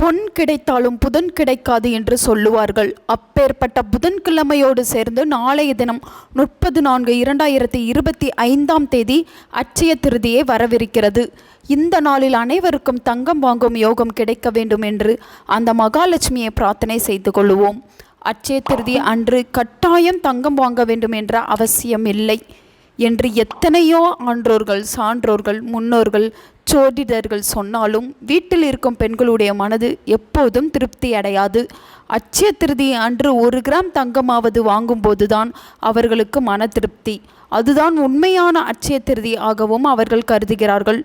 பொன் கிடைத்தாலும் புதன் கிடைக்காது என்று சொல்லுவார்கள். அப்பேற்பட்ட புதன்கிழமையோடு சேர்ந்து நாளைய தினம் முப்பது நான்கு இரண்டாயிரத்தி இருபத்தி ஐந்தாம் தேதி அட்சய திருதியை வரவிருக்கிறது. இந்த நாளில் அனைவருக்கும் தங்கம் வாங்கும் யோகம் கிடைக்க வேண்டும் என்று அந்த மகாலட்சுமியை பிரார்த்தனை செய்து கொள்வோம். அட்சய திருதி அன்று கட்டாயம் தங்கம் வாங்க வேண்டும் என்ற அவசியம் இல்லை. என்று எத்தனையோ ஆன்றோர்கள் சான்றோர்கள் முன்னோர்கள் சோதிடர்கள் சொன்னாலும் வீட்டில் இருக்கும் பெண்களுடைய மனது எப்போதும் திருப்தி அடையாது. அச்சய திருதி அன்று ஒரு கிராம் தங்கமாவது வாங்கும்போதுதான் அவர்களுக்கு மன திருப்தி. அதுதான் உண்மையான அச்சய திருதி ஆகவும் அவர்கள் கருதுகிறார்கள்.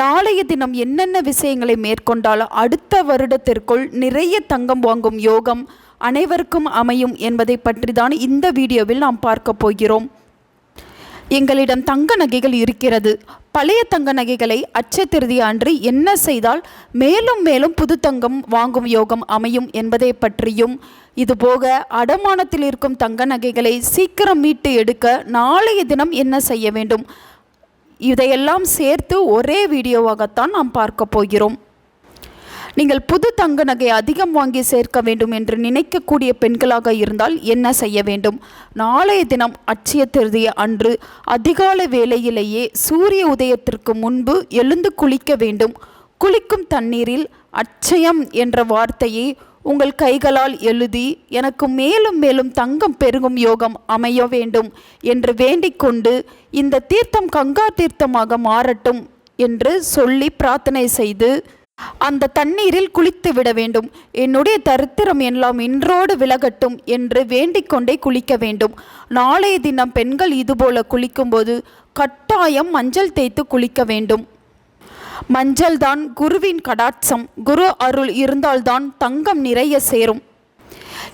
நாளைய தினம் என்னென்ன விஷயங்களை மேற்கொண்டால் அடுத்த வருடத்திற்குள் நிறைய தங்கம் வாங்கும் யோகம் அனைவருக்கும் அமையும் என்பதை பற்றி தான் இந்த வீடியோவில் நாம் பார்க்க போகிறோம். எங்களிடம் தங்க நகைகள் இருக்கிறது. பழைய தங்க நகைகளை அச்சத்திருதி அன்று என்ன செய்தால் மேலும் மேலும் புது தங்கம் வாங்கும் யோகம் அமையும் என்பதை பற்றியும் இதுபோக அடமானத்தில் இருக்கும் தங்க நகைகளை சீக்கிரம் மீட்டு எடுக்க நாளைய தினம் என்ன செய்ய வேண்டும்? இதையெல்லாம் சேர்த்து ஒரே வீடியோவாகத்தான் நாம் பார்க்க போகிறோம். நீங்கள் புது தங்க நகை அதிகம் வாங்கி சேர்க்க வேண்டும் என்று நினைக்கக்கூடிய பெண்களாக இருந்தால் என்ன செய்ய வேண்டும்? நாளைய தினம் அட்சய திருதிய அன்று அதிகாலை வேளையிலேயே சூரிய உதயத்திற்கு முன்பு எழுந்து குளிக்க வேண்டும். குளிக்கும் தண்ணீரில் அச்சயம் என்ற வார்த்தையை உங்கள் கைகளால் எழுதி எனக்கு மேலும் மேலும் தங்கம் பெருகும் யோகம் அமைய வேண்டும் என்று வேண்டிக்கொண்டு இந்த தீர்த்தம் கங்கா தீர்த்தமாக மாறட்டும் என்று சொல்லி பிரார்த்தனை செய்து அந்த தண்ணீரில் குளித்து விட வேண்டும். என்னுடைய தரித்திரம் எல்லாம் இன்றோடு விலகட்டும் என்று வேண்டிக் கொண்டே குளிக்க வேண்டும். நாளைய தினம் பெண்கள் இதுபோல குளிக்கும்போது கட்டாயம் மஞ்சள் தேய்த்து குளிக்க வேண்டும். மஞ்சள்தான் குருவின் கடாட்சம். குரு அருள் இருந்தால்தான் தங்கம் நிறைய சேரும்.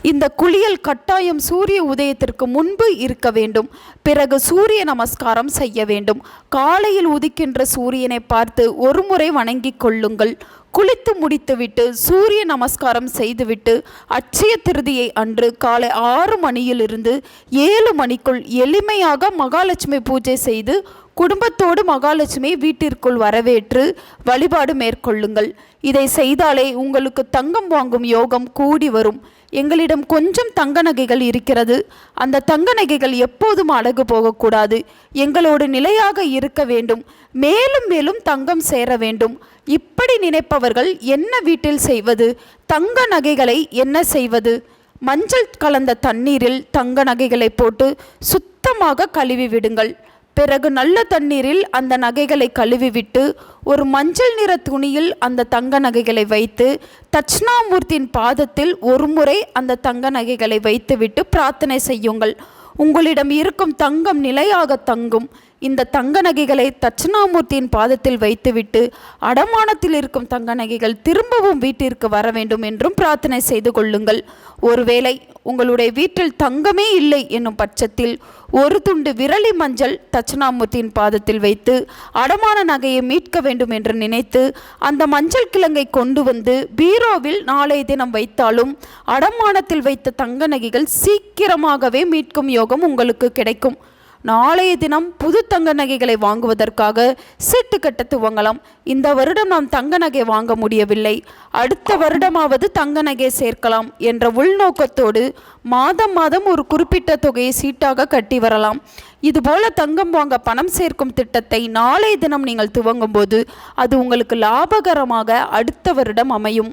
இந்த குளியல் கட்டாயம் சூரிய உதயத்திற்கு முன்பு இருக்க வேண்டும். பிறகு சூரிய நமஸ்காரம் செய்ய வேண்டும். காலையில் உதிக்கின்ற சூரியனை பார்த்து ஒரு முறை வணங்கிக் கொள்ளுங்கள். குளித்து முடித்துவிட்டு சூரிய நமஸ்காரம் செய்துவிட்டு அட்சய திருதியை அன்று காலை ஆறு மணியிலிருந்து ஏழு மணிக்குள் எளிமையாக மகாலட்சுமி பூஜை செய்து குடும்பத்தோடு மகாலட்சுமி வீட்டிற்குள் வரவேற்று வழிபாடு மேற்கொள்ளுங்கள். இதை செய்தாலே உங்களுக்கு தங்கம் வாங்கும் யோகம் கூடி வரும். எங்களிடம் கொஞ்சம் தங்க நகைகள் இருக்கிறது. அந்த தங்க நகைகள் எப்போதும் அழகு போகக்கூடாது. எங்களோடு நிலையாக இருக்க வேண்டும். மேலும் மேலும் தங்கம் சேர வேண்டும். இப்படி நினைப்பவர்கள் என்ன வீட்டில் செய்வது? தங்க நகைகளை என்ன செய்வது? மஞ்சள் கலந்த தண்ணீரில் தங்க நகைகளை போட்டு சுத்தமாக கழுவி விடுங்கள். பிறகு நல்ல தண்ணீரில் அந்த நகைகளை கழுவிவிட்டு ஒரு மஞ்சள் நிற துணியில் அந்த தங்க நகைகளை வைத்து தட்சிணாமூர்த்தியின் பாதத்தில் ஒரு முறை அந்த தங்க நகைகளை வைத்துவிட்டு பிரார்த்தனை செய்யுங்கள். உங்களிடம் இருக்கும் தங்கம் நிலையாக தங்கும். இந்த தங்க நகைகளை தட்சிணாமூர்த்தியின் பாதத்தில் வைத்துவிட்டு அடமானத்தில் இருக்கும் தங்க நகைகள் திரும்பவும் வீட்டிற்கு வர வேண்டும் என்றும் பிரார்த்தனை செய்து கொள்ளுங்கள். ஒருவேளை உங்களுடைய வீட்டில் தங்கமே இல்லை என்னும் பட்சத்தில் ஒரு துண்டு விரலி மஞ்சள் தட்சிணாமூர்த்தியின் பாதத்தில் வைத்து அடமான நகையை மீட்க வேண்டும் என்று நினைத்து அந்த மஞ்சள் கிழங்கை கொண்டு வந்து பீரோவில் நாளைய தினம் வைத்தாலும் அடமானத்தில் வைத்த தங்க நகைகள் சீக்கிரமாகவே மீட்கும் யோகம் உங்களுக்கு கிடைக்கும். நாளைய தினம் புது தங்க நகைகளை வாங்குவதற்காக சீட்டு கட்ட துவங்கலாம். இந்த வருடம் நாம் தங்க நகை வாங்க முடியவில்லை. அடுத்த வருடமாவது தங்க நகை சேர்க்கலாம் என்ற உள்நோக்கத்தோடு மாதம் மாதம் ஒரு குறிப்பிட்ட தொகையை சீட்டாக கட்டி வரலாம். இதுபோல தங்கம் வாங்க பணம் சேர்க்கும் திட்டத்தை நாளைய தினம் நீங்கள் துவங்கும் போது அது உங்களுக்கு லாபகரமாக அடுத்த வருடம் அமையும்.